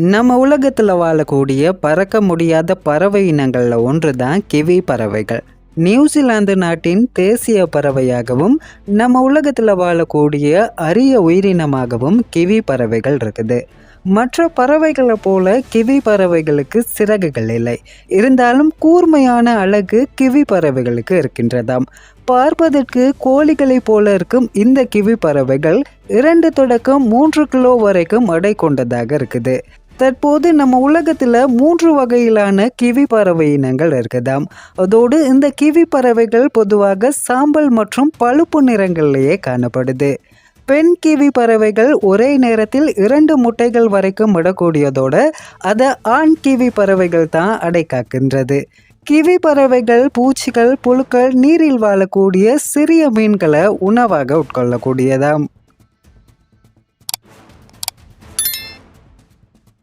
நம்ம உலகத்தில் வாழக்கூடிய பறக்க முடியாத பறவை இனங்களில் ஒன்று தான் கிவி பறவைகள். நியூசிலாந்து நாட்டின் தேசிய பறவையாகவும் நம்ம உலகத்தில் வாழக்கூடிய அரிய உயிரினமாகவும் கிவி பறவைகள் இருக்குது. மற்ற பறவைகளை போல கிவி பறவைகளுக்கு சிறகுகள் இல்லை. இருந்தாலும் கூர்மையான அழகு கிவி பறவைகளுக்கு இருக்கின்றதாம். பார்ப்பதற்கு கோழிகளைப் போல இருக்கும் இந்த கிவி பறவைகள் இரண்டு தொடக்கம் மூன்று கிலோ வரைக்கும் எடை கொண்டதாக இருக்குது. தற்போது நம்ம உலகத்தில் மூன்று வகையிலான கிவி பறவை இனங்கள் இருக்குதாம். அதோடு இந்த கிவி பறவைகள் பொதுவாக சாம்பல் மற்றும் பழுப்பு நிறங்களிலேயே காணப்படுது. பெண் கிவி பறவைகள் ஒரே நேரத்தில் இரண்டு முட்டைகள் வரைக்கும் விடக்கூடியதோடு அதை ஆண் கிவி பறவைகள் தான் அடைக்காக்கின்றது கிவி பறவைகள் பூச்சிகள் புழுக்கள் நீரில் வாழக்கூடிய சிறிய மீன்களை உணவாக உட்கொள்ளக்கூடியதாம்.